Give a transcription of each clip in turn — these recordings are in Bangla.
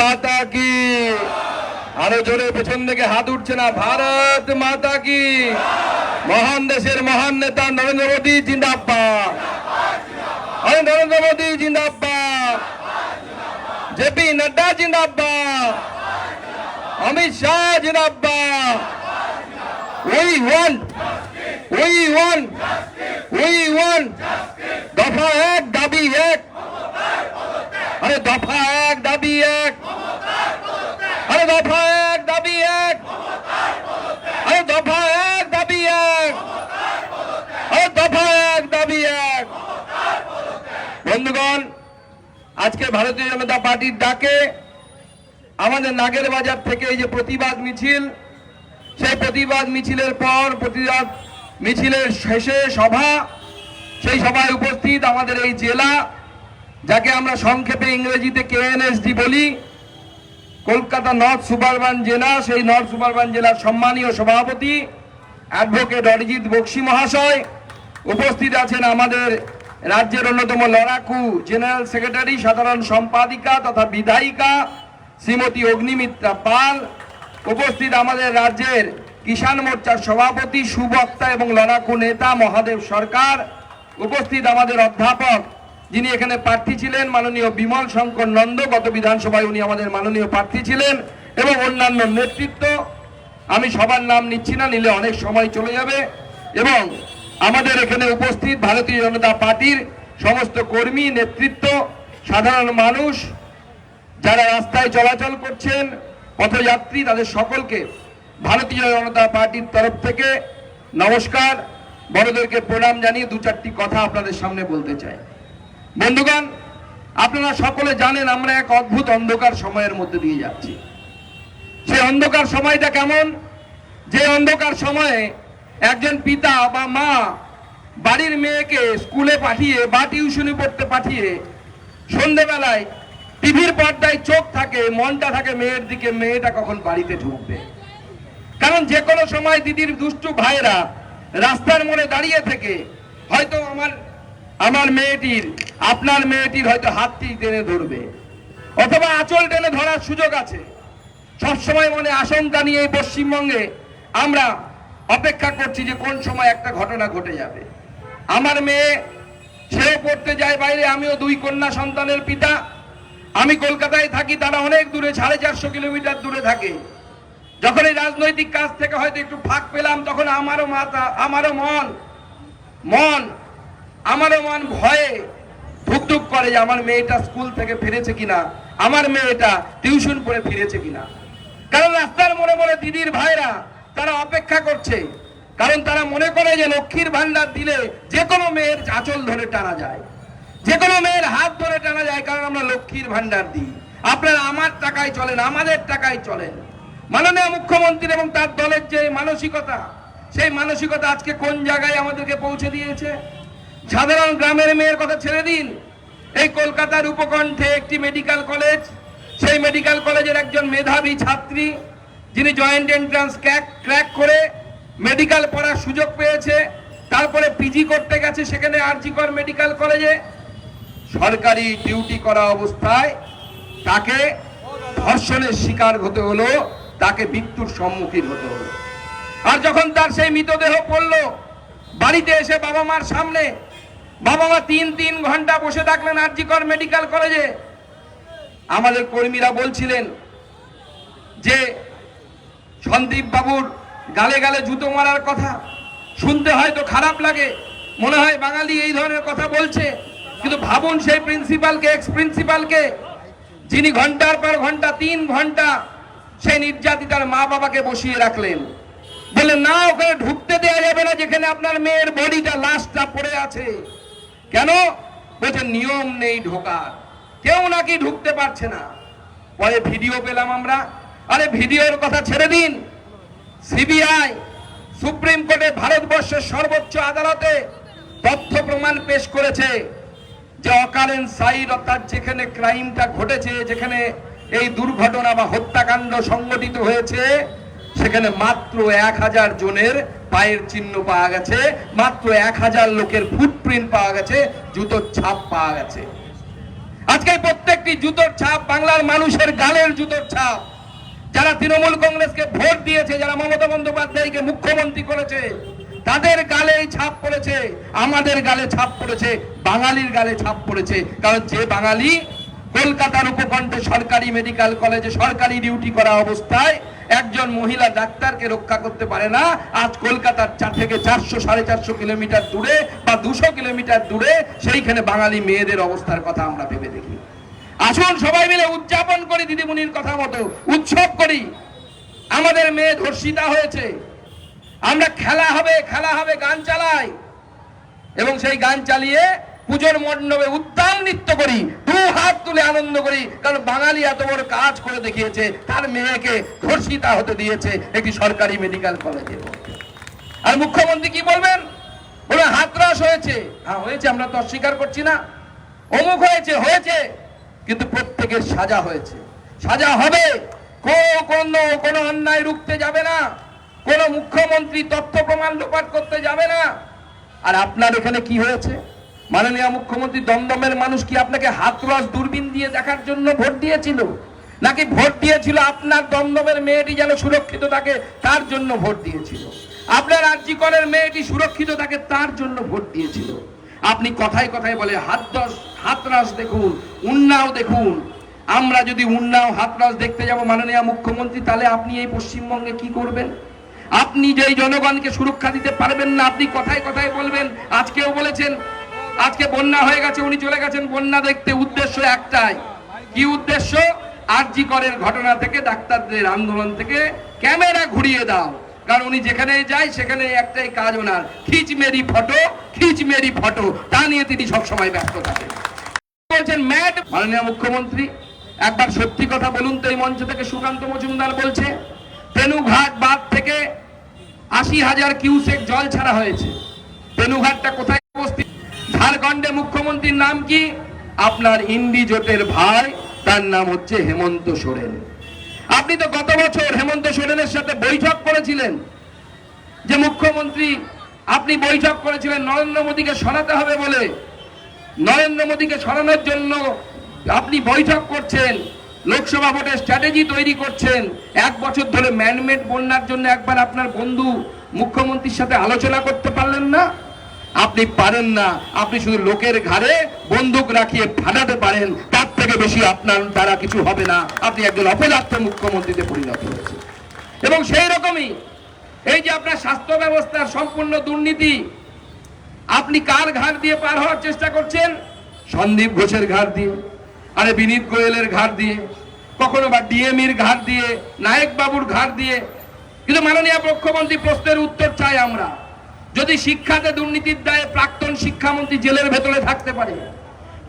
মাতা কি? আরও জোরে পেছন থেকে হাত উঠছে না, ভারত মাতা কি? মহান দেশের মহান নেতা নরেন্দ্র মোদী, জিন্দাবাদ। আরে নরেন্দ্র মোদী, জিন্দাবাদ। জেপি নড্ডা, জিন্দাবাদ। অমিত শাহ, জিন্দাবাদ। We want we want we want দফা এক, দাবি এক। আরে দফা এক, দাবি এক। আরে দফা এক, দাবি এক। আরে দফা এক, দাবি এক। আরে দফা এক, দাবি এক। বন্ধুগণ, আজকে ভারতীয় জনতা পার্টির ডাকে আমাদের নাগের বাজার থেকে এই যে প্রতিবাদ মিছিল, সেই প্রতিবাদ মিছিলের পর, প্রতিবাদ মিছিলের শেষে সভা, সেই সভায় উপস্থিত আমাদের এই জেলা যাকে আমরা সংক্ষেপে ইংরেজিতে কেএনএসডি বলি, কলকাতা নর্থ সুপারবান জেলা, সেই নর্থ সুপারবান জেলার সম্মানীয় সভাপতি অ্যাডভোকেট অরিজিৎ বক্সি মহাশয়। উপস্থিত আছেন আমাদের রাজ্যের অন্যতম লড়াকু জেনারেল সেক্রেটারি সাধারণ সম্পাদিকা তথা বিধায়িকা শ্রীমতী অগ্নিমিত্রা পাল। উপস্থিত আমাদের রাজ্যের কিষাণ মোর্চার সভাপতি, সুবক্তা এবং লড়াকু নেতা মহাদেব সরকার। উপস্থিত আমাদের অধ্যাপক যিনি এখানে প্রার্থী ছিলেন, মাননীয় বিমল শঙ্কর নন্দ, গত বিধানসভায় উনি আমাদের মাননীয় প্রার্থী ছিলেন, এবং অন্যান্য নেতৃত্ব। আমি সবার নাম নিচ্ছি না, নিলে অনেক সময় চলে যাবে। এবং আমাদের এখানে উপস্থিত ভারতীয় জনতা পার্টির সমস্ত কর্মী, নেতৃত্ব, সাধারণ মানুষ, যারা রাস্তায় চলাচল করছেন, পথযাত্রী, তাদের সকলকে ভারতীয় জনতা পার্টির তরফ থেকে নমস্কার। বড়দেরকে প্রণাম জানিয়ে দু চারটি কথা আপনাদের সামনে বলতে চাই। বন্ধুগণ, আপনারা সকলে জানেন আমরা এক অদ্ভুত অন্ধকার সময়ের মধ্যে দিয়ে যাচ্ছি। সেই অন্ধকার সময়টা কেমন? যে অন্ধকার সময়ে একজন পিতা বা মা বাড়ির মেয়েকে স্কুলে পাঠিয়ে বা টিউশনি পড়তে পাঠিয়ে সন্ধেবেলায় টিভির পর্দায় চোখ থাকে, মনটা থাকে, মেয়ের দিকে মেয়েটা কখন বাড়িতে ঢুকবে। কারণ যে কোনো সময় দিদির দুষ্টু ভাইরা রাস্তার মোড়ে দাঁড়িয়ে থেকে হয়তো আমার আমার মেয়েটির, আপনার মেয়েটির হয়তো হাতটি টেনে ধরবে। অথবা আঁচল টেনে ধরার সুযোগ আছে। সবসময় মনে আশঙ্কা নিয়ে এই পশ্চিমবঙ্গে আমরা অপেক্ষা করছি যে কোন সময় একটা ঘটনা ঘটে যাবে। আমার মেয়ে, সেও পড়তে যায় বাইরে, আমিও দুই কন্যা সন্তানের পিতা। আমি কলকাতায় থাকি, তারা অনেক দূরে, সাড়ে চারশো কিলোমিটার দূরে থাকে। যখন এই রাজনৈতিক কাজ থেকে হয়তো একটু ফাঁক পেলাম, তখন আমারও মাথা, আমারও মন মন আমারও মন ভয়ে ধুকধুক করে যে আমার মেয়েটা স্কুল থেকে ফিরেছে কিনা, আমার মেয়েটা টিউশন পড়ে ফিরেছে কিনা। কারণ রাস্তার মোড়ে মোড়ে দিদির ভাইরা তারা অপেক্ষা করছে। কারণ তারা মনে করে যে লক্ষ্মীর ভান্ডার দিলে যে কোনো মেয়ের আঁচল ধরে টানা যায়। যে কোনো মেয়ের হাত ধরে টানা যায় কারণ আমরা লক্ষ্মীর ভান্ডার দিই। আপনারা আমার টাকায় চলেন, আমাদের টাকায় চলেন। মাননীয় মুখ্যমন্ত্রী এবং তার দলের যে মানসিকতা, সেই মানসিকতা আজকে কোন জায়গায় আমাদেরকে পৌঁছে দিয়েছে? সাধারণ গ্রামের মেয়ের কথা ছেড়ে দিন। এই কলকাতার উপকণ্ঠে একটি মেডিকেল কলেজ সেই মেডিকেল কলেজের একজন মেধাবী ছাত্রী, যিনি জয়েন্ট এন্ট্রান্স ক্র্যাক করে মেডিকেল পড়ার সুযোগ পেয়েছে। তারপরে পিজি করতে গেছে, সেখানে আরজিকর মেডিকেল কলেজে সরকারি ডিউটি করা অবস্থায় তাকে ধর্ষণের শিকার হতে হলো, তাকে মৃত্যুর সম্মুখীন হতে হলো। আর যখন তার সেই মৃতদেহ পড়ল, বাড়িতে এসে বাবা মার সামনে বাবা তিন তিন ঘণ্টা বসে থাকলেন আরজিকর মেডিকেল কলেজে। আমাদের কর্মীরা বলছিলেন যে, সন্দীপ বাবুর গালে গালে জুতো মারার কথা। শুনতে হয়তো খারাপ লাগে। মনে হয় বাঙালি এই ধরনের কথা বলছে। কিন্তু ভাবুন সেই প্রিন্সিপালকে এক্স প্রিন্সিপালকে, যিনি ঘণ্টার পর ঘণ্টা, তিন ঘণ্টা সেই নির্যাতিতার মা বাবাকে বসিয়ে রাখলেন। বললেন, না, ওখানে ঢুকতে দেওয়া যাবে না, যেখানে আপনার মেয়ের বডিটা লাশটা পড়ে আছে। কেন? বলছে, নিয়ম নেই ঢোকার। কেউ নাকি ঢুকতে পারছে না। পরে ভিডিও পেলাম আমরা। আরে, ভিডিওর কথা ছেড়ে দিন। সিবিআই, সুপ্রিম কোর্টে ভারতবর্ষের সর্বোচ্চ আদালতে তথ্য প্রমাণ পেশ করেছে যে অকারেন সাইড অর্থাৎ যেখানে ক্রাইমটা ঘটেছে, যেখানে এই দুর্ঘটনা বা হত্যাকাণ্ড সংঘটিত হয়েছে সেখানে মাত্র এক হাজার জনের পায়ের চিহ্ন পাওয়া গেছে, মাত্র এক হাজার লোকের ফুটপ্রিন্ট পাওয়া গেছে, জুতোর ছাপ পাওয়া গেছে। আজকে প্রত্যেকটি জুতোর ছাপ বাংলার মানুষের গালের জুতোর ছাপ। যারা তৃণমূল কংগ্রেসকে ভোট দিয়েছে, যারা মমতা বন্দ্যোপাধ্যায়কে মুখ্যমন্ত্রী করেছে, তাদের গালে ছাপ পড়েছে, আমাদের গালে ছাপ পড়েছে, বাঙালির গালে ছাপ পড়েছে। কারণ যে বাঙালি কলকাতার উপকণ্ঠে সরকারি মেডিকেল কলেজে সরকারি ডিউটি করা অবস্থায় একজন মহিলা ডাক্তারকে রক্ষা করতে পারে না। আজ কলকাতার চার থেকে চারশো, সাড়ে চারশো কিলোমিটার দূরে বা দুশো কিলোমিটার দূরে সেইখানে বাঙালি মেয়েদের অবস্থার কথা আমরা ভেবে দেখি। আসুন সবাই মিলে উদযাপন করি দিদিমণির কথা মতো। উৎসব করি। আমাদের মেয়ে ধর্ষিতা হয়েছে। আমরা খেলা হবে খেলা হবে, গান চালাই। এবং সেই গান চালিয়ে পুজোর মণ্ডপে উদ্যান নৃত্য করি, দু হাত তুলে আনন্দ করি, কারণ বাঙালি এত বড় কাজ করে দেখিয়েছে, তার মেয়েকে ধর্ষিতা হতে দিয়েছে একটি সরকারি মেডিকেল কলেজে আর মুখ্যমন্ত্রী কি বলবেন? বলে হাতরাস হয়েছে। হ্যাঁ হয়েছে, আমরা তো অস্বীকার করছি না। অমুক হয়েছে হয়েছে, কিন্তু প্রত্যেকের সাজা হয়েছে। সাজা হবে। কোনো কোনো অন্যায় রুখতে যাবে না। কোন মুখ্যমন্ত্রী তথ্য প্রমাণ লোপাট করতে যাবে না। আর আপনার এখানে কি হয়েছে? মাননীয় মুখ্যমন্ত্রী, দমদমের মানুষ কি আপনাকে হাতরস দূরবীন দিয়ে দেখার জন্য ভোট দিয়েছিল? নাকি ভোট দিয়েছিল আপনার দমদমের মেয়েটি যেন সুরক্ষিত থাকে তার জন্য ভোট দিয়েছিল? আপনার আর্যিকরের মেয়েটি সুরক্ষিত থাকে তার জন্য ভোট দিয়েছিল? আপনি কথায় কথায় বলে, হাত দশ হাতরাস দেখুন, উন্নাও দেখুন। আমরা যদি উন্নাও হাতরাস দেখতে যাব মাননীয় মুখ্যমন্ত্রী, তাহলে আপনি এই পশ্চিমবঙ্গে কি করবেন? আপনি যেই জনগণকে সুরক্ষা দিতে পারবেন না, আপনি কথায় কথায় বলবেন, আজকেও বলেছেন আজকে বন্যা হয়ে গেছে, উনি চলে গেছেন বন্যা দেখতে। উদ্দেশ্য একটাই। কি উদ্দেশ্য? আরজি করের ঘটনা থেকে, ডাক্তারদের আন্দোলন থেকে ক্যামেরা ঘুরিয়ে দাও। কারণ উনি যেখানে যায় সেখানে একটাই কাজ ওনার। খিচ মেরি ফটো, খিচ মেরি ফটো। তা নিয়ে তিনি সবসময় ব্যস্ত থাকেন। বলছেন, ম্যাড মাননীয় মুখ্যমন্ত্রী, একবার সত্যি কথা বলুন তো এই মঞ্চ থেকে। সুকান্ত মজুমদার বলছে, তেনুঘাট বাঁধ থেকে আশি হাজার কিউসেক জল ছাড়া হয়েছে। তেনুঘাটটা কোথায় অবস্থিত? ঝাড়খণ্ডে মুখ্যমন্ত্রীর নাম কি? আপনার ইন্ডি জোটের ভাই, তার নাম হচ্ছে হেমন্ত সোরেন। আপনি তো গত বছর হেমন্ত সোরেনের সাথে বৈঠক করেছিলেন। যে মুখ্যমন্ত্রী, আপনি বৈঠক করেছিলেন নরেন্দ্র মোদীকে সরাতে হবে বলে। নরেন্দ্র মোদীকে সরানোর জন্য আপনি বৈঠক করছেন, লোকসভা ভোটের স্ট্র্যাটেজি তৈরি করছেন। এক বছর ধরে ম্যানমেড বন্যার জন্য একবার আপনার বন্ধু মুখ্যমন্ত্রীর সাথে আলোচনা করতে পারলেন না? আপনি পারেন না, আপনি শুধু লোকের ঘাড়ে বন্দুক রাখিয়ে ফাটাতে পারেন, তার থেকে বেশি আপনার দ্বারা কিছু হবে না। আপনি একজন অপদার্থ মুখ্যমন্ত্রীতে পরিণত হয়েছে এবং সেই রকমই এই যে আপনার স্বাস্থ্য ব্যবস্থার সম্পূর্ণ দুর্নীতি, আপনি কার ঘাট দিয়ে পার হওয়ার চেষ্টা করছেন? সন্দীপ ঘোষের ঘাট দিয়ে, আরে বিনীত গোয়েলের ঘাট দিয়ে, কখনো বা ডিএমির ঘাট দিয়ে নায়ক বাবুর ঘাট দিয়ে। কিন্তু মাননীয় মুখ্যমন্ত্রী প্রশ্নের উত্তর চাই আমরা। যদি শিক্ষাতে দুর্নীতির দায়ে প্রাক্তন শিক্ষামন্ত্রী জেলের ভেতরে থাকতে পারে,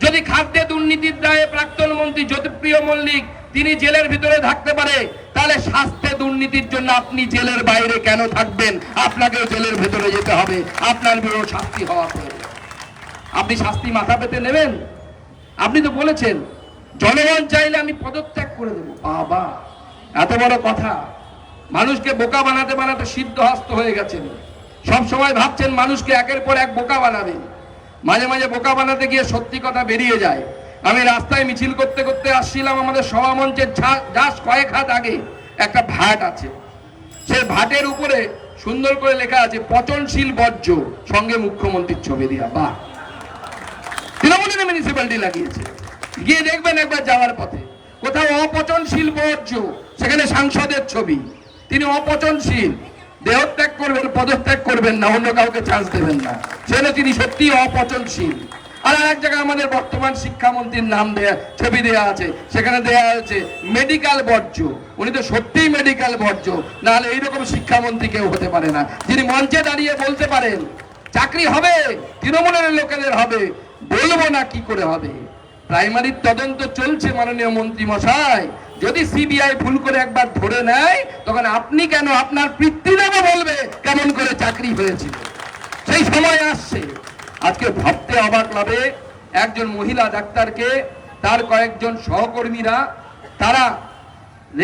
যদি খাদ্যে দুর্নীতির দায়ে প্রাক্তন মন্ত্রী জ্যোতিপ্রিয় মল্লিক তিনি জেলের ভিতরে থাকতে পারে, তাহলে স্বাস্থ্যে দুর্নীতির জন্য আপনি জেলের বাইরে কেন থাকবেন? আপনাকেও জেলের ভেতরে যেতে হবে, আপনার বিরুদ্ধে শাস্তি হওয়া প্রয়োজন আপনি শাস্তি মাথা পেতে নেবেন? আপনি তো বলেছেন, জনগণ চাইলে আমি পদত্যাগ করে দেবো। বাবা, এত বড় কথা। মানুষকে বোকা বানাতে বানাতে সিদ্ধ হস্ত হয়ে গেছেন। সব সময় ভাবছেন মানুষকে একের পর এক বোকা বানাবেন মাঝে মাঝে বোকা বানাতে গিয়ে সত্যি কথা বেরিয়ে যায়। আমি রাস্তায় মিছিল করতে করতে আসছিলাম আমাদের সভা মঞ্চের জাস্ট কয়েক হাত আগে। একটা ভাট আছে। সে ভাটের উপরে সুন্দর করে লেখা আছে, পচনশীল বর্জ্য, সঙ্গে মুখ্যমন্ত্রীর ছবি দেওয়া বাহ! তৃণমূলের মিউনিসিপ্যালিটি লাগিয়েছে। গিয়ে দেখবেন একবার যাওয়ার পথে। কোথাও অপচনশীল বর্জ্য, সেখানে সাংসদের ছবি। তিনি অপচনশীল। দেহত্যাগ করবেন, পদত্যাগ করবেন না, অন্য কাউকে চান্স দেবেন না। সেখানে তিনি সত্যি অপচনশীল। আর এক জায়গায় আমাদের বর্তমান শিক্ষামন্ত্রীর নাম দেয়া, ছবি দেয়া আছে, সেখানে দেয়া আছে মেডিকেল বর্জ্য। উনি তো সত্যিই মেডিকেল বর্জ্য, নাহলে এইরকম শিক্ষামন্ত্রী কেউ হতে পারে না। যিনি মঞ্চে দাঁড়িয়ে বলতে পারেন, চাকরি হবে, তৃণমূলের লোকেদের হবে, বলব না কি করে হবে? প্রাইমারির তদন্ত চলছে মাননীয় মন্ত্রী মশাই। যদি সিবিআই ভুল করে একবার ধরে নেয়, তখন আপনি কেন আপনার পিতৃদেবও বলবে কেমন করে চাকরি হয়েছিল? সেই সময় আসছে। আজকে ভাবতে অবাক লাগে, একজন মহিলা ডাক্তারকে, তার কয়েকজন সহকর্মীরা, তারা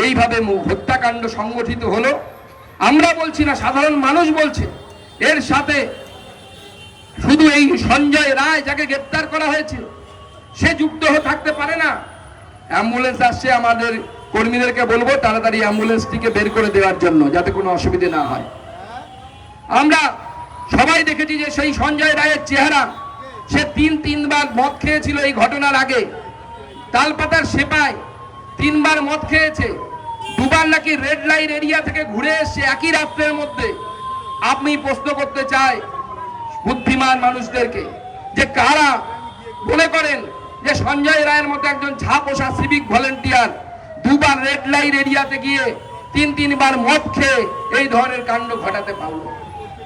এইভাবে হত্যাকাণ্ড সংগঠিত হলো। আমরা বলছি না, সাধারণ মানুষ বলছে। এর সাথে শুধু এই সঞ্জয় রায় যাকে গ্রেপ্তার করা হয়েছে সে যুক্ত থাকতে পারে না। অ্যাম্বুলেন্স আসছে, আমাদের কর্মীদেরকে বলব তাড়াতাড়ি অ্যাম্বুলেন্সটিকে বের করে দেওয়ার জন্য যাতে কোনো অসুবিধে না হয়। আমরা সবাই দেখেছি যে সেই সঞ্জয় রায়ের চেহারা, সে তিন তিনবার মদ খেয়েছিল এই ঘটনার আগে। তালপাতার সেপায় তিনবার মদ খেয়েছে। দুবার নাকি রেড লাইন এরিয়া থেকে ঘুরে এসছে একই রাত্রের মধ্যে। আপনি প্রশ্ন করতে চাই বুদ্ধিমান মানুষদেরকে যে কারা মনে করেন যে সঞ্জয় রায়ের মতো একজন ঝাপোষা সিভিক ভলেন্টিয়ার দুবার রেড লাইট এরিয়াতে গিয়ে তিন, তিনবার মদ খেয়ে এই ধরনের কাণ্ড ঘটাতে পারল।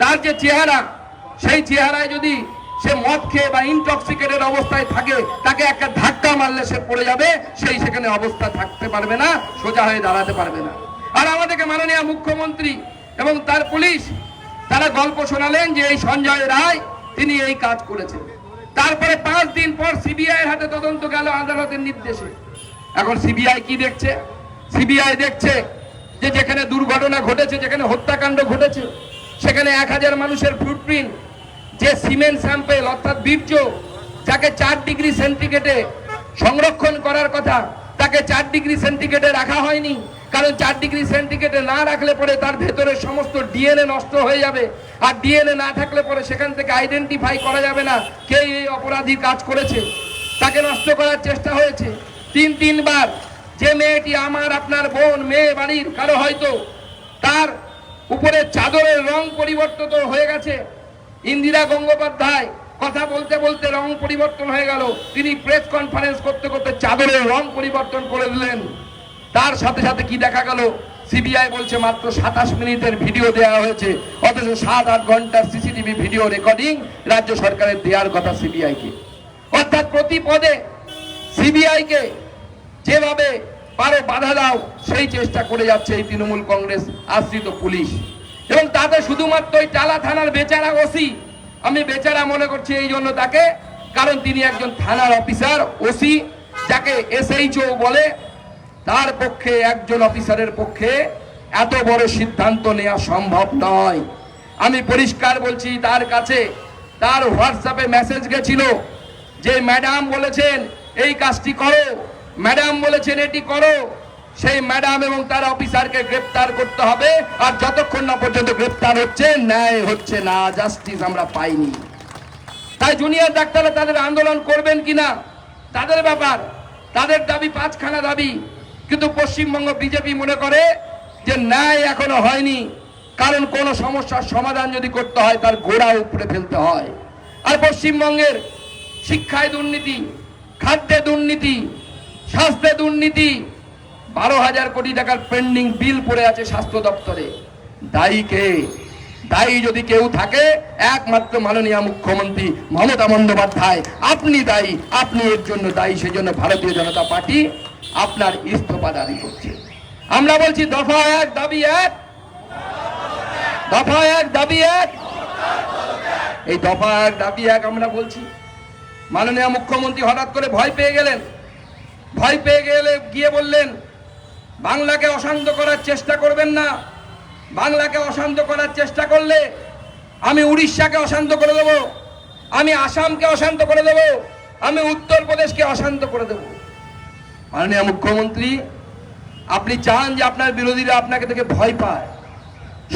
তার যে চেহারা, সেই চেহারায় যদি সে মদ খেয়ে বা ইনটক্সিকেটেড অবস্থায় থাকে, তাকে একটা ধাক্কা মারলে সে পড়ে যাবে, সেই সেখানে অবস্থা থাকতে পারবে না, সোজা হয়ে দাঁড়াতে পারবে না। আর আমাদেরকে মাননীয় মুখ্যমন্ত্রী এবং তার পুলিশ, তারা গল্প শোনালেন যে এই সঞ্জয় রায়, তিনি এই কাজ করেছেন। তারপরে পাঁচ দিন পর সিবিআই হাতে তদন্ত গেল আদালতের নির্দেশে। এখন সিবিআই কি দেখছে? সিবিআই দেখছে যে যেখানে দুর্ঘটনা ঘটেছে, যেখানে হত্যাকাণ্ড ঘটেছে, সেখানে এক হাজার মানুষের ফুটপ্রিন্ট যে সিমেন্ট স্যাম্পেল অর্থাৎ বীর্য, যাকে চার ডিগ্রি সেন্টিগ্রেডে সংরক্ষণ করার কথা, তাকে চার ডিগ্রি সেন্টিগ্রেডে রাখা হয়নি। কারণ চার ডিগ্রি সেন্টিগ্রেডে না রাখলে পরে তার ভেতরে সমস্ত ডিএনএ নষ্ট হয়ে যাবে। আর ডিএনএ না থাকলে পরে সেখান থেকে আইডেন্টিফাই করা যাবে না কে এই অপরাধী কাজ করেছে। তাকে নষ্ট করার চেষ্টা হয়েছে। তিন, তিনবার, যে মেয়েটি আমার, আপনার বোন, মেয়ে বাড়ির, কারও হয়তো তার উপরে চাদরের রং পরিবর্তিত হয়ে গেছে। ইন্দিরা গঙ্গোপাধ্যায় কথা বলতে বলতে রং পরিবর্তন হয়ে গেল। তিনি প্রেস কনফারেন্স করতে করতে চাদরের রং পরিবর্তন করে দিলেন। তার সাথে সাথে কি দেখা গেল? সিবিআই বলছে মাত্র সাতাশ মিনিটের ভিডিও দেওয়া হয়েছে। অথচ সাত আট ঘণ্টার সিসিটিভি ভিডিও রেকর্ডিং রাজ্য সরকারের দেওয়ার কথা সিবিআই কে। অর্থাৎ প্রতি পদে সিবিআই কে যেভাবে পারো বাধা দাও, সেই চেষ্টা করে যাচ্ছে এই তৃণমূল কংগ্রেস, আশ্রিত পুলিশ। এবং তাতে শুধুমাত্র ওই টালা থানার বেচারা ওসি আমি বেচারা মনে করছি এই জন্য তাকে, কারণ তিনি একজন থানার অফিসার ওসি যাকে এসএইচও বলে তার পক্ষে, একজন অফিসারের পক্ষে এত বড় সিদ্ধান্ত নেওয়া সম্ভব নয়। আমি পরিষ্কার বলছি, তার কাছে তার হোয়াটসঅ্যাপে মেসেজ গেছিল যে, ম্যাডাম বলেছেন এই কাজটি করো। ম্যাডাম বলেছেন এটি করো। সেই ম্যাডাম এবং তার অফিসারকে গ্রেপ্তার করতে হবে। আর যতক্ষণ না পর্যন্ত গ্রেপ্তার হচ্ছে, ন্যায় হচ্ছে না, জাস্টিস আমরা পাইনি। তাই জুনিয়র ডাক্তাররা তাদের আন্দোলন করবেন কিনা, তাদের ব্যাপার, তাদের দাবি পাঁচখানা দাবি। কিন্তু পশ্চিমবঙ্গ বিজেপি মনে করে যে ন্যায় এখনও হয়নি, কারণ কোন সমস্যার সমাধান যদি করতে হয়, তার গোড়া উপরে ফেলতে হয়। আর পশ্চিমবঙ্গের শিক্ষায় দুর্নীতি, খাদ্যে দুর্নীতি, স্বাস্থ্যে দুর্নীতি, বারো হাজার কোটি টাকার পেন্ডিং বিল পড়ে আছে স্বাস্থ্য দপ্তরে। দায়ী কে? দায়ী যদি কেউ থাকে, একমাত্র মাননীয় মুখ্যমন্ত্রী মমতা বন্দ্যোপাধ্যায়। আপনি দায়ী, আপনি এর জন্য দায়ী, সেজন্য ভারতীয় জনতা পার্টি আপনার ইস্তফা দাবি করছে। আমরা বলছি, দফা এক, দাবি এক। দফা এক, দাবি এক। এই দফা এক, দাবি এক আমরা বলছি। মাননীয় মুখ্যমন্ত্রী হঠাৎ করে ভয় পেয়ে গেলেন। ভয় পেয়ে গেলে গিয়ে বললেন, বাংলাকে অশান্ত করার চেষ্টা করবেন না। বাংলাকে অশান্ত করার চেষ্টা করলে আমি উড়িষ্যাকে অশান্ত করে দেব। আমি আসামকে অশান্ত করে দেব। আমি উত্তরপ্রদেশকে অশান্ত করে দেব। মাননীয় মুখ্যমন্ত্রী, আপনি চান যে আপনার বিরোধীরা আপনাকে দেখে ভয় পায়।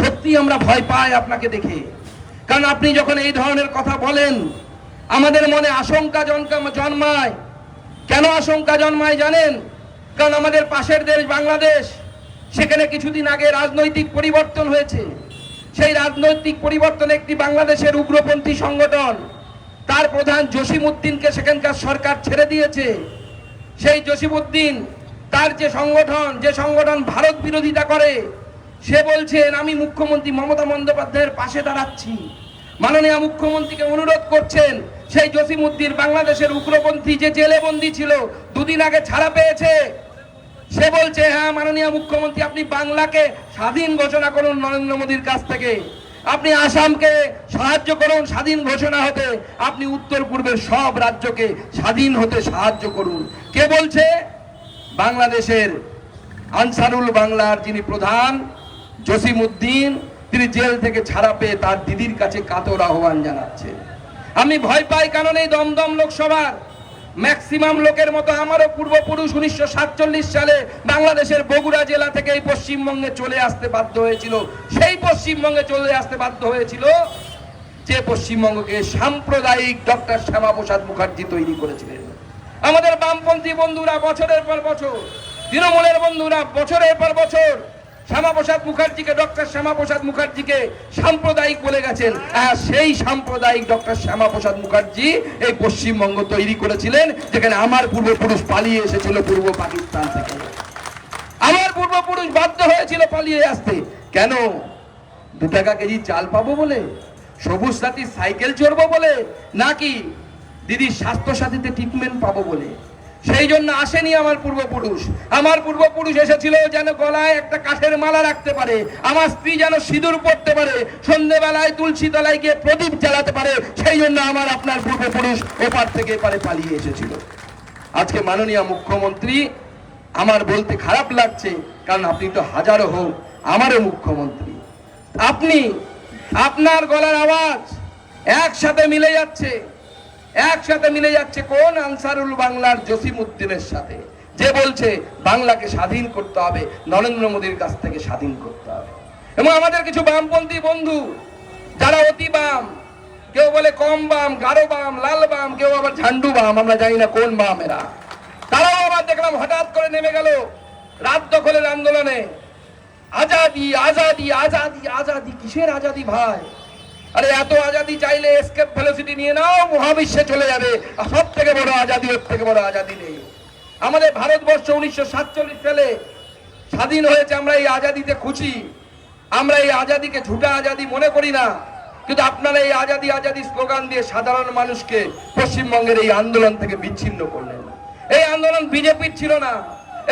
সত্যি আমরা ভয় পাই আপনাকে দেখে। কারণ আপনি যখন এই ধরনের কথা বলেন, আমাদের মনে আশঙ্কা জন্মায়। কেন আশঙ্কা জন্মায় জানেন? কারণ আমাদের পাশের দেশ বাংলাদেশ, সেখানে কিছুদিন আগে রাজনৈতিক পরিবর্তন হয়েছে। সেই রাজনৈতিক পরিবর্তন একটি বাংলাদেশের উগ্রপন্থী সংগঠন। তার প্রধান জসিমউদ্দিনকে সেখানকার সরকার ছেড়ে দিয়েছে। সেই জসিমউদ্দিন, তার যে সংগঠন যে সংগঠন ভারত বিরোধিতা করে, সে বলছেন, আমি মুখ্যমন্ত্রী মমতা বন্দ্যোপাধ্যায়ের পাশে দাঁড়াচ্ছি। মাননীয় মুখ্যমন্ত্রীকে অনুরোধ করছেন, সেই জসিমউদ্দিন বাংলাদেশের উগ্রপন্থী যে জেলে বন্দী ছিল, দুদিন আগে ছাড়া পেয়েছে। সে বলছে হ্যাঁ মাননীয় মুখ্যমন্ত্রী, আপনি বাংলাকে স্বাধীন ঘোষণা করুন নরেন্দ্র মোদীর কাছ থেকে। আপনি আসামকে সাহায্য করুন, স্বাধীন ঘোষণা হতে। আপনি উত্তর পূর্বের সব রাজ্যকে স্বাধীন হতে সাহায্য করুন। কে বলছে? বাংলাদেশের আনসারুল বাংলার যিনি প্রধান জসিম উদ্দিন তিনি জেল থেকে ছাড়া পেয়ে তার দিদির কাছে কাতর আহ্বান জানাচ্ছেন। আমি ভয় পাই কারণ এই দমদম লোকসভার। ম্যাক্সিমাম লোকের মতো আমারও পূর্বপুরুষ উনিশশো সাতচল্লিশ সালে বাংলাদেশের বগুড়া জেলা থেকে এই পশ্চিমবঙ্গে চলে আসতে বাধ্য হয়েছিল। সেই পশ্চিমবঙ্গে চলে আসতে বাধ্য হয়েছিল যে পশ্চিমবঙ্গকে সাম্প্রদায়িক ডক্টর শ্যামাপ্রসাদ মুখার্জি তৈরি করেছিলেন। আমাদের বামপন্থী বন্ধুরা বছরের পর বছর, তৃণমূলের বন্ধুরা বছরের পর বছর শ্যামাপ্রসাদ মুখার্জিকে ডক্টর শ্যামাপ্রসাদ মুখার্জিকে সাম্প্রদায়িক বলে গেছেন। সেই সাম্প্রদায়িক ডক্টর শ্যামাপ্রসাদ মুখার্জি এই পশ্চিমবঙ্গ তৈরি করেছিলেন, যেখানে আমার পূর্বপুরুষ পালিয়ে এসেছিল পূর্ব পাকিস্তান থেকে। আমার পূর্বপুরুষ বাধ্য হয়েছিল পালিয়ে আসতে। কেন? দু টাকা কেজি চাল পাবো বলে? সবুজ সাথী সাইকেল চড়বো বলে? নাকি দিদির স্বাস্থ্য সাথীতে ট্রিটমেন্ট পাবো বলে? সেই জন্য আসেনি আমার পূর্বপুরুষ। আমার পূর্বপুরুষ এসেছিল যেন গলায় একটা কাঠের মালা রাখতে পারে। আমার স্ত্রী যেন সিঁদুর পড়তে পারে। সন্ধেবেলায় তুলসী তলায় গিয়ে প্রদীপ জ্বালাতে পারে। সেই জন্য আমার আপনার পূর্বপুরুষ ওপার থেকে এপারে পালিয়ে এসেছিল। আজকে মাননীয় মুখ্যমন্ত্রী, আমার বলতে খারাপ লাগছে, কারণ আপনি তো হাজারো হোক, আমারও মুখ্যমন্ত্রী। আপনি, আপনার গলার আওয়াজ একসাথে মিলে যাচ্ছে। একসাথে মিলে যাচ্ছে কোন আনসারুল বাংলার জসিম উদ্দিনের সাথে? যে বলছে, বাংলাকে স্বাধীন করতে হবে, নরেন্দ্র মোদীর কাছ থেকে স্বাধীন করতে হবে। এবং আমাদের কিছু বামপন্থী বন্ধু, যারা অতি বাম, কেউ বলে কম বাম, গাঢ় বাম, লাল বাম, কেউ আবার ঝান্ডু বাম, আমরা জানি না কোন বাম এরা তারাও আবার দেখলাম হঠাৎ করে নেমে গেল রাত দখলের আন্দোলনে। আজাদি আজাদি আজাদি আজাদি, কিসের আজাদি ভাই? আরে এত আজাদি চাইলে এসকেপ ভেলোসিটি নিয়ে নাও, মহাবিশ্বে চলে যাবে। আর সব থেকে বড় আজাদি, ওর থেকে বড় আজাদি নেই। আমাদের ভারতবর্ষ উনিশশো সাতচল্লিশ সালে স্বাধীন হয়েছে, আমরা এই আজাদিতে খুশি। আমরা এই আজাদিকে ঝুটা আজাদি মনে করি না, কিন্তু আপনারা এই আজাদি আজাদি স্লোগান দিয়ে সাধারণ মানুষকে পশ্চিমবঙ্গের এই আন্দোলন থেকে বিচ্ছিন্ন করলেন। এই আন্দোলন বিজেপির ছিল না।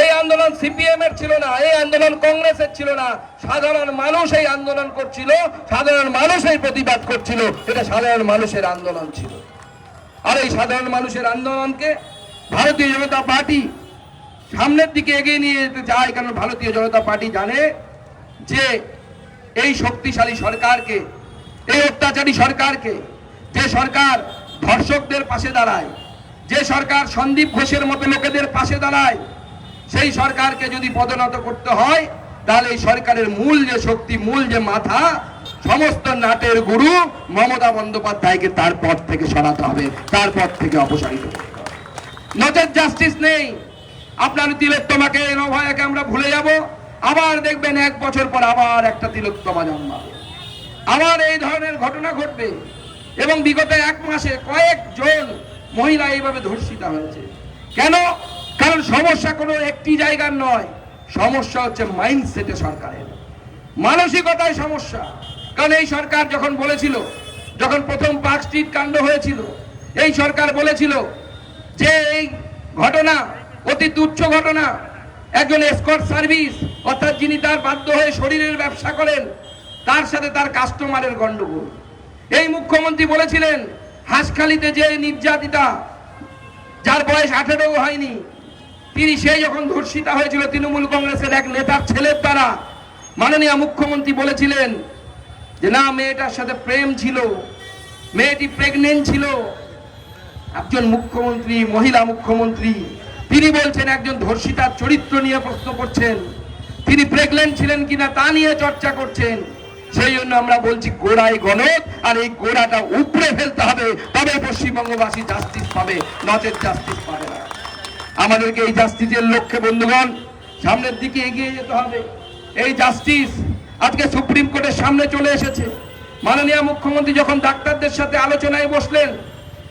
এই আন্দোলন সিপিএম এর ছিল না, এই আন্দোলন কংগ্রেসের ছিল না। সাধারণ মানুষ এই আন্দোলন করছিল, সাধারণ মানুষ এই প্রতিবাদ করছিল। এটা সাধারণ মানুষের আন্দোলন ছিল। আর এই সাধারণ মানুষের আন্দোলনকে ভারতীয় জনতা পার্টি সামনের দিকে এগিয়ে নিয়ে যেতে চায়, কারণ ভারতীয় জনতা পার্টি জানে যে এই শক্তিশালী সরকারকে, এই অত্যাচারী সরকারকে, যে সরকার ধর্ষকদের পাশে দাঁড়ায়, যে সরকার সন্দীপ ঘোষের মতো লোকেদের পাশে দাঁড়ায় সেই সরকারকে যদি পদনত করতে হয়, তাহলে এই সরকারের মূল যে শক্তি, মূল যে মাথা, সমস্ত নাটের গুরু মমতা বন্দ্যোপাধ্যায়কে তার পদ থেকে সরাতে হবে, তার পদ থেকে অপসারিত নচেত জাস্টিস নেই। আপনার তিলোত্তমাকে নভয়াকে আমরা ভুলে যাব। আবার দেখবেন এক বছর পর আবার একটা তিলোত্তমা জন্মাবে। আবার এই ধরনের ঘটনা ঘটবে। এবং বিগত এক মাসে কয়েকজন মহিলা এইভাবে ধর্ষিতা হয়েছে। কেন? কারণ সমস্যা কোনো একটি জায়গার নয়, সমস্যা হচ্ছে মাইন্ডসেটে সরকারের। মানসিকতায় সমস্যা। কারণ এই সরকার যখন বলেছিল, যখন প্রথম পার্ক স্ট্রিট কাণ্ড হয়েছিল, এই সরকার বলেছিল যে এই ঘটনা অতি তুচ্ছ ঘটনা, একজন এসকর্ট সার্ভিস অর্থাৎ যিনি তার বাধ্য হয়ে শরীরের ব্যবসা করেন, তার সাথে তার কাস্টমারের গণ্ডগোল। এই মুখ্যমন্ত্রী বলেছিলেন, হাঁসখালিতে যে নির্যাতিতা, যার বয়স আঠেরো হয়নি তিনি সেই যখন ধর্ষিতা হয়েছিল তৃণমূল কংগ্রেসের এক নেতার ছেলের দ্বারা, মাননীয় মুখ্যমন্ত্রী বলেছিলেন যে, না, মেয়েটার সাথে প্রেম ছিল, মেয়েটি প্রেগনেন্ট ছিল। একজন মুখ্যমন্ত্রী, মহিলা মুখ্যমন্ত্রী, তিনি বলছেন, একজন ধর্ষিতার চরিত্র নিয়ে প্রশ্ন করছেন, তিনি প্রেগনেন্ট ছিলেন কিনা তা নিয়ে চর্চা করছেন? সেই জন্য আমরা বলছি, গোড়ায় গণক, আর এই গোড়াটা উপড়ে ফেলতে হবে, তবে পশ্চিমবঙ্গবাসী জাস্টিস পাবে নচেত জাস্টিস পাবে না। আমাদেরকে এই জাস্টিসের লক্ষ্যে, বন্ধুগণ, সামনের দিকে এগিয়ে যেতে হবে। এই জাস্টিস আজকে সুপ্রিম কোর্টের সামনে চলে এসেছে। মাননীয় মুখ্যমন্ত্রী যখন ডাক্তারদের সাথে আলোচনায় বসলেন,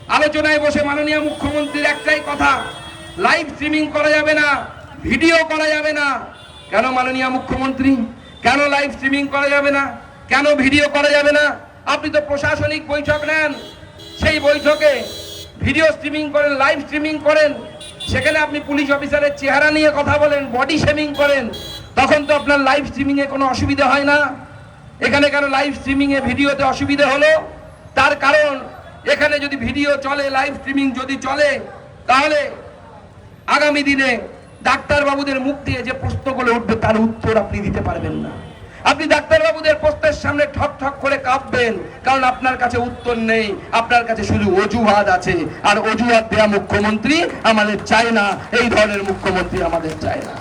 আলোচনায় বসে মাননীয় মুখ্যমন্ত্রীর একটাই কথা লাইভ স্ট্রিমিং করা যাবে না ভিডিও করা যাবে না। কেন মাননীয় মুখ্যমন্ত্রী? কেন লাইভ স্ট্রিমিং করা যাবে না? কেন ভিডিও করা যাবে না? আপনি তো প্রশাসনিক বৈঠক নেন। সেই বৈঠকে ভিডিও স্ট্রিমিং করেন লাইভ স্ট্রিমিং করেন। সেখানে আপনি পুলিশ অফিসারের চেহারা নিয়ে কথা বলেন বডি শেমিং করেন, তখন তো আপনার লাইভ স্ট্রিমিং এ কোনো অসুবিধা হয় না। এখানে কেন লাইভ স্ট্রিমিং এ ভিডিওতে অসুবিধা হলো? তার কারণ, এখানে যদি ভিডিও চলে লাইভ স্ট্রিমিং যদি চলে, তাহলে আগামী দিনে ডাক্তার বাবুদের মুখ দিয়ে যে প্রশ্নগুলো উঠবে, তার উত্তর আপনি দিতে পারবেন না। আপনি ডাক্তারবাবুদের পোস্টের সামনে ঠক ঠক করে কাঁপবেন, কারণ আপনার কাছে উত্তর নেই, আপনার কাছে শুধু অজুহাত আছে, আর অজুহাত দেয়া মুখ্যমন্ত্রী আমাদের চায় না, এই ধরনের মুখ্যমন্ত্রী আমাদের চায় না।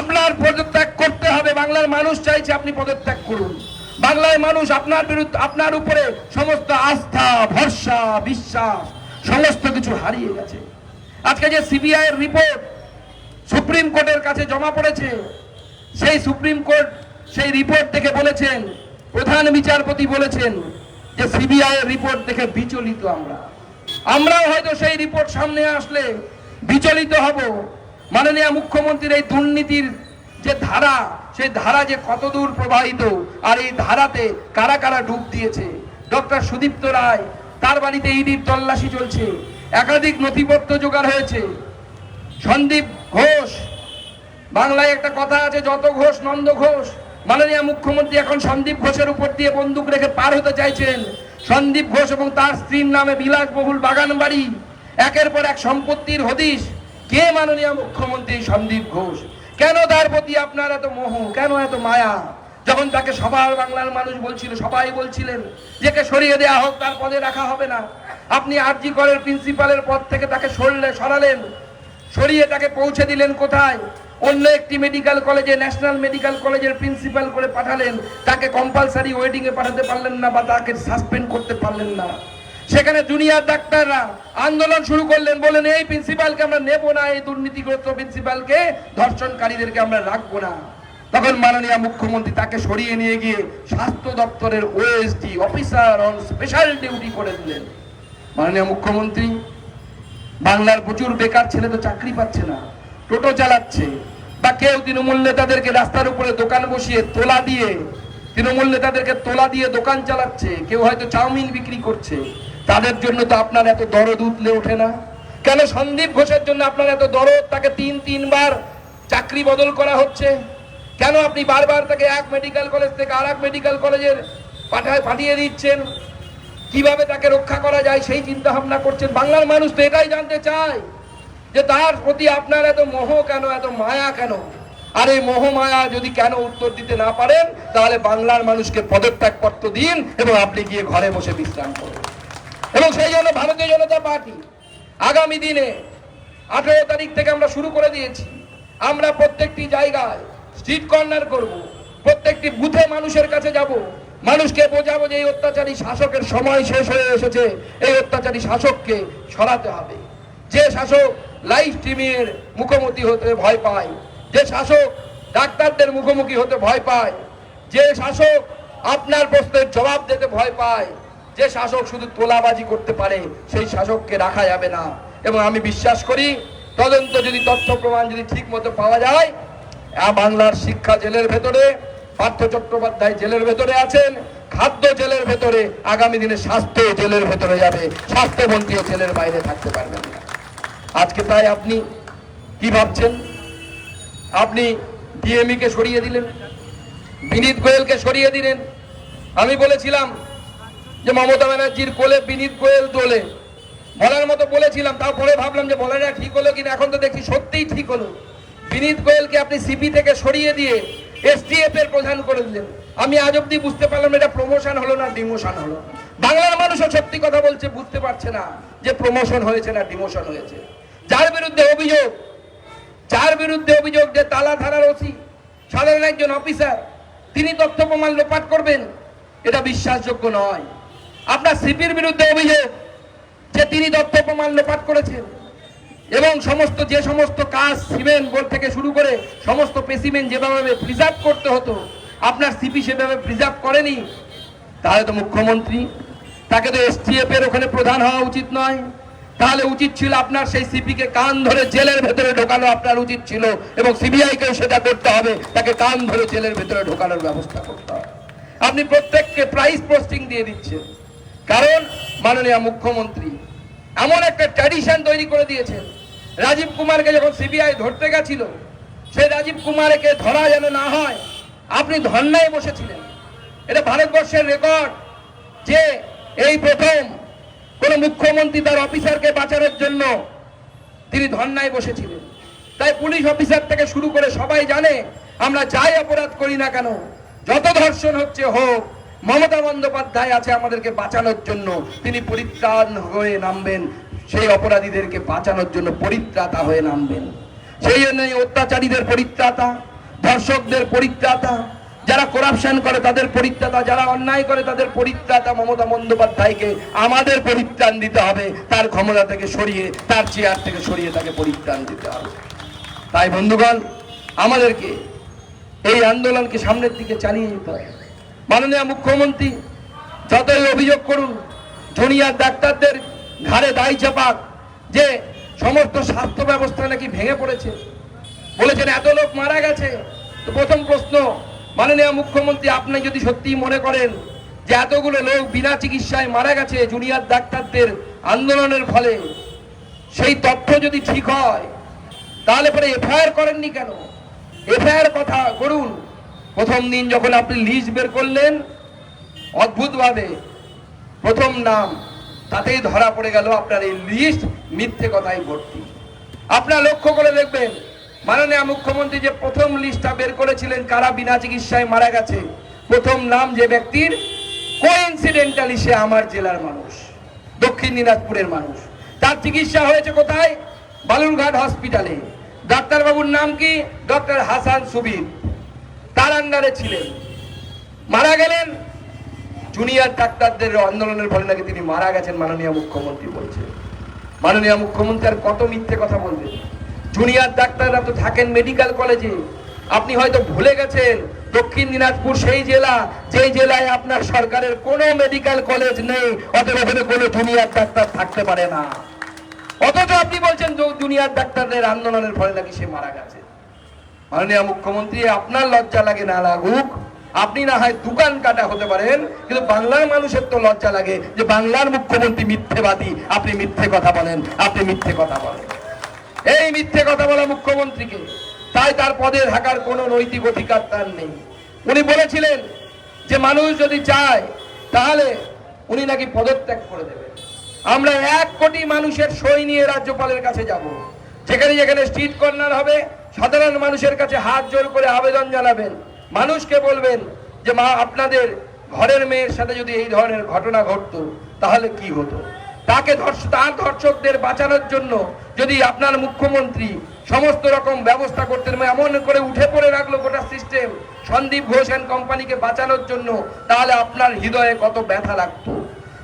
আপনার পদত্যাগ করতে হবে, বাংলার মানুষ চাইছে আপনি পদত্যাগ করুন। বাংলার মানুষ আপনার বিরুদ্ধে, আপনার উপরে সমস্ত আস্থা, ভরসা, বিশ্বাস, সমস্ত কিছু হারিয়ে গেছে। আজকে যে সিবিআই রিপোর্ট সুপ্রিম কোর্টের কাছে জমা পড়েছে, সেই সুপ্রিম কোর্ট সেই রিপোর্ট দেখে বলেছেন, প্রধান বিচারপতি বলেছেন যে সিবিআই এর রিপোর্ট দেখে বিচলিত আমরা। আমরাও হয়তো সেই রিপোর্ট সামনে আসলে বিচলিত হব। মাননীয় মুখ্যমন্ত্রীর এই দুর্নীতির যে ধারা, সেই ধারা যে কতদূর প্রবাহিত, আর এই ধারাতে কারা কারা ডুব দিয়েছে? ডক্টর সুদীপ্ত রায়, তার বাড়িতে ইডির তল্লাশি চলছে, একাধিক নথিপত্র জোগাড় হয়েছে। সন্দীপ ঘোষ, বাংলায় একটা কথা আছে, যত ঘোষ নন্দ ঘোষ মাননীয় মুখ্যমন্ত্রী এখন সন্দীপ ঘোষের উপর দিয়ে বন্দুক রেখে পার হতে চাইছেন সন্দীপ ঘোষ এবং তার স্ত্রীর নামে বিলাসবহুল বাগান বাড়ি একের পর এক সম্পত্তির হদিশ। কে মাননীয় মুখ্যমন্ত্রী সন্দীপ ঘোষ? কেন তার প্রতি আপনার এত মোহ? কেন এত মায়া? যখন তাকে সবার বাংলার মানুষ বলছিল, সবাই বলছিলেন যে কে সরিয়ে দেওয়া হোক, তার পদে রাখা হবে না। আপনি আরজি করের প্রিন্সিপালের পদ থেকে তাকে সরলে, সরালেন। সরিয়ে তাকে পৌঁছে দিলেন কোথায়? অন্য একটি মেডিকেল কলেজে ন্যাশনাল মেডিকেল কলেজের প্রিন্সিপাল করে পাঠালেন। তাকে কম্পালসারি ওয়েটিং এ পাঠাতে পারলেন না বা তাকে সাসপেন্ড করতে পারলেন না। সেখানে জুনিয়র ডাক্তাররা আন্দোলন শুরু করলেন বলেন এই প্রিন্সিপালকে আমরা নেব না, এই দুর্নীতিগ্রস্ত প্রিন্সিপালকে ধর্ষণকারীদেরকে আমরা রাখব না। তখন মাননীয় মুখ্যমন্ত্রী তাকে সরিয়ে নিয়ে গিয়ে স্বাস্থ্য দপ্তরের OSD officer on special duty করে দিলেন। মাননীয় মুখ্যমন্ত্রী, বাংলার প্রচুর বেকার ছেলে তো চাকরি পাচ্ছে না। টোটো চালাচ্ছে বা কেউ তৃণমূল নেতাদেরকে রাস্তার উপরে দোকান বসিয়ে তোলা দিয়ে, তৃণমূল নেতাদেরকে তোলা দিয়ে দোকান চালাচ্ছে, কেউ হয়তো চাউমিন বিক্রি করছে, তাদের জন্য তো আপনার এত দরদ উতলে ওঠে না? কেন সন্দীপ ঘোষের জন্য আপনার এত দরদ? তাকে তিন, তিনবার চাকরি বদল করা হচ্ছে। কেন আপনি বারবার তাকে এক মেডিকেল কলেজ থেকে আর এক মেডিকেল কলেজের পাঠায় পাঠিয়ে দিচ্ছেন? কীভাবে তাকে রক্ষা করা যায় সেই চিন্তা ভাবনা করছেন? বাংলার মানুষ তো এটাই জানতে চায়। যে তার প্রতি আপনার এত মোহ কেন, এত মায়া কেন? আর এই মোহ মায়া যদি কেন উত্তর দিতে না পারেন, তাহলে বাংলার মানুষকে পদত্যাগ পত্র দিন এবং আপনি গিয়ে ঘরে বসে বিশ্রাম করুন। এবং সেই জন্য ভারতীয় জনতা পার্টি আগামী দিনে আঠেরো তারিখ থেকে আমরা শুরু করে দিয়েছি। আমরা প্রত্যেকটি জায়গায় স্ট্রিট কর্নার করব, প্রত্যেকটি বুথে মানুষের কাছে যাব। মানুষকে বোঝাবো যে এই অত্যাচারী শাসকের সময় শেষ হয়ে এসেছে। এই অত্যাচারী শাসককে সরাতে হবে। যে শাসক লাইভ স্ট্রিমের মুখোমুখি হতে ভয় পায়। যে শাসক ডাক্তারদের মুখোমুখি হতে ভয় পায়, যে শাসক আপনার প্রশ্নের জবাব দিতে ভয় পায়, যে শাসক শুধু তোলাবাজি করতে পারে, সেই শাসককে রাখা যাবে না। এবং আমি বিশ্বাস করি, তদন্ত যদি তথ্য প্রমাণ যদি ঠিক মতো পাওয়া যায় বাংলার শিক্ষা জেলের ভেতরে, পার্থ চট্টোপাধ্যায় জেলের ভেতরে আছেন, খাদ্য জেলের ভেতরে, আগামী দিনে স্বাস্থ্য জেলের ভেতরে যাবে, স্বাস্থ্যমন্ত্রীও জেলের বাইরে থাকতে পারবেন না। আজকে তাই আপনি কি ভাবছেন? আপনি ডিএমই কে সরিয়ে দিলেন, বিনীত গোয়েলকে সরিয়ে দিলেন। আমি বলেছিলাম যে মমতা ব্যানার্জির কোলে বিনীত গোয়েল দোলে। বলার মতো বলেছিলাম, তারপরে ভাবলাম যে বলাটা ঠিক হলো কিনা, এখন তো দেখছি সত্যিই ঠিক হলো। বিনীত গোয়েলকে আপনি সিপি থেকে সরিয়ে দিয়ে এসটিএফ এর প্রধান করে দিলেন। আমি আজ অব্দি বুঝতে পারলাম এটা প্রমোশন হলো না ডিমোশন হলো। বাংলার মানুষও সত্যি কথা বলছে, বুঝতে পারছে না যে প্রমোশন হয়েছে না ডিমোশন হয়েছে। যার বিরুদ্ধে অভিযোগ, যার বিরুদ্ধে অভিযোগ যে তালা থানার ওসি, সাধারণ একজন অফিসার, তিনি তথ্য প্রমাণ লোপাট করবেন, এটা বিশ্বাসযোগ্য নয়। আপনার সিপির বিরুদ্ধে অভিযোগ যে তিনি তথ্য প্রমাণ লোপাট করেছেন এবং সমস্ত, যে সমস্ত কাজ সিমেন্ট বোর্ড থেকে শুরু করে সমস্ত পেসিমেন্ট যেভাবে প্রিজার্ভ করতে হতো, আপনার সিপি সেভাবে প্রিজার্ভ করেনি, তাহলে তো মুখ্যমন্ত্রী, তাকে তো এসটিএফ এর ওখানে প্রধান হওয়া উচিত নয়। তাহলে উচিত ছিল আপনার সেই সিপিকে কান ধরে জেলের ভেতরে ঢোকানো আপনার উচিত ছিল এবং সিবিআই কেও সেটা করতে হবে, তাকে কান ধরে জেলের ভেতরে ঢোকানোর ব্যবস্থা করতে হবে। আপনি প্রত্যেককে প্রাইস পোস্টিং দিয়ে দিচ্ছেন। কারণ, মাননীয় মুখ্যমন্ত্রী, এমন একটা ট্র্যাডিশন তৈরি করে দিয়েছেন। রাজীব কুমারকে যখন সিবিআই ধরতে গেছিল সেই রাজীব কুমারকে ধরা যেন না হয়, আপনি ধর্নায় বসেছিলেন। এটা ভারতবর্ষের রেকর্ড যে এই প্রথম কোন মুখ্যমন্ত্রী তার অফিসারকে বাঁচানোর জন্য তিনি ধর্নায় বসেছিলেন। তাই পুলিশ অফিসার থেকে শুরু করে সবাই জানে, আমরা যাই অপরাধ করি না কেন, যত ধর্ষণ হচ্ছে হোক, মমতা বন্দ্যোপাধ্যায় আছে আমাদেরকে বাঁচানোর জন্য। তিনি পরিত্রাণ হয়ে নামবেন, সেই অপরাধীদেরকে বাঁচানোর জন্য পরিত্রাতা হয়ে নামবেন। সেই জন্য অত্যাচারীদের পরিত্রাতা, ধর্ষকদের পরিত্রাতা যারা করাপশন করে, তাদের পরিত্রাতা, যারা অন্যায় করে, তাদের পরিত্রাতা মমতা বন্দ্যোপাধ্যায়কে আমাদের পরিত্রাণ দিতে হবে। তার ক্ষমতা থেকে সরিয়ে, তার চেয়ার থেকে সরিয়ে তাকে পরিত্রাণ দিতে হবে। তাই বন্ধুগণ, আমাদেরকে এই আন্দোলনকে সামনের দিকে চালিয়ে যেতে হবে। মাননীয় মুখ্যমন্ত্রী, যতই অভিযোগ করুন, জুনিয়র ডাক্তারদের ঘাড়ে দায় চাপাক, যে সমস্ত স্বাস্থ্য ব্যবস্থা নাকি ভেঙে পড়েছে। বলেছেন, এত লোক মারা গেছে। তো প্রথম প্রশ্ন মাননীয় মুখ্যমন্ত্রী, আপনি যদি সত্যি মনে করেন যে এতগুলো লোক বিনা চিকিৎসায় মারা গেছে জুনিয়র ডাক্তারদের আন্দোলনের ফলে, সেই তথ্য যদি ঠিক হয়, তাহলে পরে এফআইআর করেননি কেন? এফআইআর কথা করুন। প্রথম দিন যখন আপনি লিস্ট বের করলেন, অদ্ভুতভাবে প্রথম নাম, তাতেই ধরা পড়ে গেল আপনার এই লিস্ট মিথ্যে কথাই ভর্তি। আপনারা লক্ষ্য করে দেখবেন মাননীয় মুখ্যমন্ত্রী যে প্রথম লিস্টটা বের করেছিলেন, কারা বিনা চিকিৎসায় মারা গেছে, প্রথম নাম যে ব্যক্তির কোইন্সিডেন্টালি সে আমার জেলার মানুষ, দক্ষিণ দিনাজপুরের মানুষ। তার চিকিৎসা হয়েছে কোথায়? বালুরঘাট হসপিটালে ডাক্তারবাবুর নাম কি? ডক্টর হাসান সুবির। তার আন্ডারে ছিলেন। মারা গেলেন। জুনিয়র ডাক্তারদের আন্দোলনের ফলে নাকি তিনি মারা গেছেন, মাননীয় মুখ্যমন্ত্রী বলছেন। মাননীয় মুখ্যমন্ত্রী আর কত মিথ্যে কথা বলবেন? জুনিয়র ডাক্তাররা তো থাকেন মেডিকেল কলেজে। আপনি হয়তো ভুলে গেছেন, দক্ষিণ দিনাজপুর সেই জেলা যেই জেলায় আপনার সরকারের কোনো মেডিকেল কলেজ নেই, অথবা ওখানে কোনো জুনিয়র ডাক্তার থাকতে পারে না। অথচ আপনি বলছেন জুনিয়র ডাক্তারদের আন্দোলনের ফলে নাকি সে মারা গেছে। মাননীয় মুখ্যমন্ত্রী, আপনার লজ্জা লাগে না লাগুক। আপনি না হয় দোকান কাটা হতে পারেন, কিন্তু বাংলার মানুষের তো লজ্জা লাগে যে বাংলার মুখ্যমন্ত্রী মিথ্যেবাদী। আপনি মিথ্যে কথা বলেন, আপনি মিথ্যে কথা বলেন। এই মিথ্যে কথা বলা মুখ্যমন্ত্রীকে। তাই তার পদে থাকার কোনো নৈতিক অধিকার তার নেই। উনি বলেছিলেন যে মানুষ যদি চায়, তাহলে উনি নাকি পদত্যাগ করে দেবেন। আমরা এক কোটি মানুষের সই নিয়ে রাজ্যপালের কাছে যাব। যেখানে যেখানে স্ট্রিট কর্নার হবে, সাধারণ মানুষের কাছে হাত জোর করে আবেদন জানাবেন। মানুষকে বলবেন যে, মা, আপনাদের ঘরের মেয়ের সাথে যদি এই ধরনের ঘটনা ঘটতো, তাহলে কি হতো? তাকে তার ধর্ষকদের বাঁচানোর জন্য যদি আপনার মুখ্যমন্ত্রী সমস্ত রকম ব্যবস্থা করতেন এমন করে উঠে পড়ে রাখল গোটা সিস্টেম সন্দীপ ঘোষ কোম্পানিকে বাঁচানোর জন্য, তাহলে আপনার হৃদয়ে কত ব্যথা লাগতো।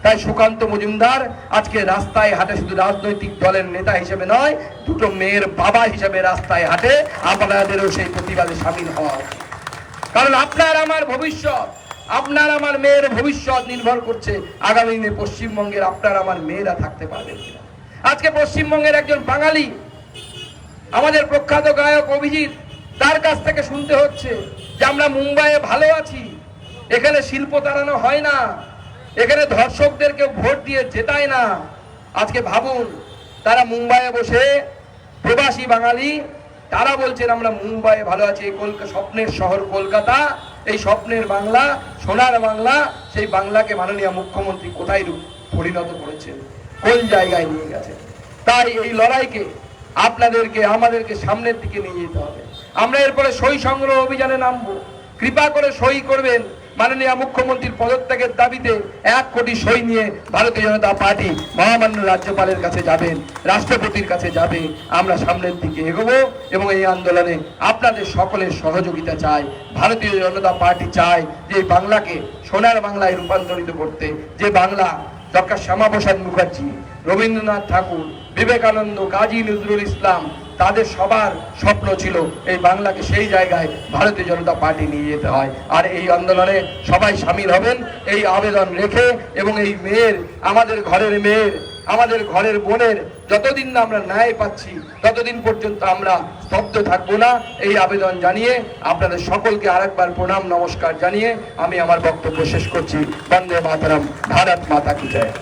তাই সুকান্ত মজুমদার আজকে রাস্তায় হাটে, শুধু রাজনৈতিক দলের নেতা হিসেবে নয়, দুটো মেয়ের বাবা হিসেবে রাস্তায় হাটে, আপনাদেরও সেই প্রতিবাদে সামিল হওয়া কারণ আপনার আমার ভবিষ্যৎ। আপনার আমার মেয়ের ভবিষ্যৎ নির্ভর করছে। আগামী দিনে পশ্চিমবঙ্গের আপনার আমার মেয়েরা থাকতে পারবেন কিনা। আজকে পশ্চিমবঙ্গের একজন বাঙালি, আমাদের প্রখ্যাত গায়ক অভিজিৎ, তার কাছ থেকে শুনতে হচ্ছে যে আমরা মুম্বাইয়ে ভালো আছি, এখানে শিল্প তাড়ানো হয় না, এখানে ধর্ষকদেরকে ভোট দিয়ে জেতায় না। আজকে ভাবুন, তারা মুম্বাইয়ে বসে প্রবাসী বাঙালি, তারা বলছেন আমরা মুম্বাইয়ে ভালো আছি কলকাতা স্বপ্নের শহর কলকাতা। এই স্বপ্নের বাংলা, সোনার বাংলা, সেই বাংলাকে মাননীয় মুখ্যমন্ত্রী কোথায় রূপ- পরিণত করেছেন? কোন জায়গায় নিয়ে গেছেন? তাই এই লড়াইকে আপনাদেরকে, আমাদেরকে সামনের দিকে নিয়ে যেতে হবে। আমরা এরপরে সই সংগ্রহ অভিযানে নামবো। কৃপা করে সই করবেন। মাননীয় মুখ্যমন্ত্রীর পদত্যাগের দাবিতে এক কোটি সই নিয়ে ভারতীয় জনতা পার্টি মহামান্য রাজ্যপালের কাছে যাবেন, রাষ্ট্রপতির কাছে যাবে। আমরা সামনের দিকে এগোবো এবং এই আন্দোলনে আপনাদের সকলের সহযোগিতা চাই। ভারতীয় জনতা পার্টি চায় যে বাংলাকে সোনার বাংলায় রূপান্তরিত করতে। যে বাংলা, ডক্টর শ্যামাপ্রসাদ মুখার্জি, রবীন্দ্রনাথ ঠাকুর, বিবেকানন্দ, কাজী নজরুল ইসলাম তাদের সবার স্বপ্ন ছিল এই বাংলাকে সেই জায়গায় ভারতীয় জনতা পার্টি নিয়ে যেতে হয়। আর এই আন্দোলনে সবাই সামিল হবেন, এই আবেদন রেখে এবং এই মেয়ের, আমাদের ঘরের মেয়ের, আমাদের ঘরের বোনের যতদিন না আমরা ন্যায় পাচ্ছি, ততদিন পর্যন্ত আমরা স্তব্ধ থাকব না। এই আবেদন জানিয়ে আপনাদের সকলকে আরেকবার প্রণাম, নমস্কার জানিয়ে আমি আমার বক্তব্য শেষ করছি। বন্দে মাতারাম, ভারত মাতা কি জয়।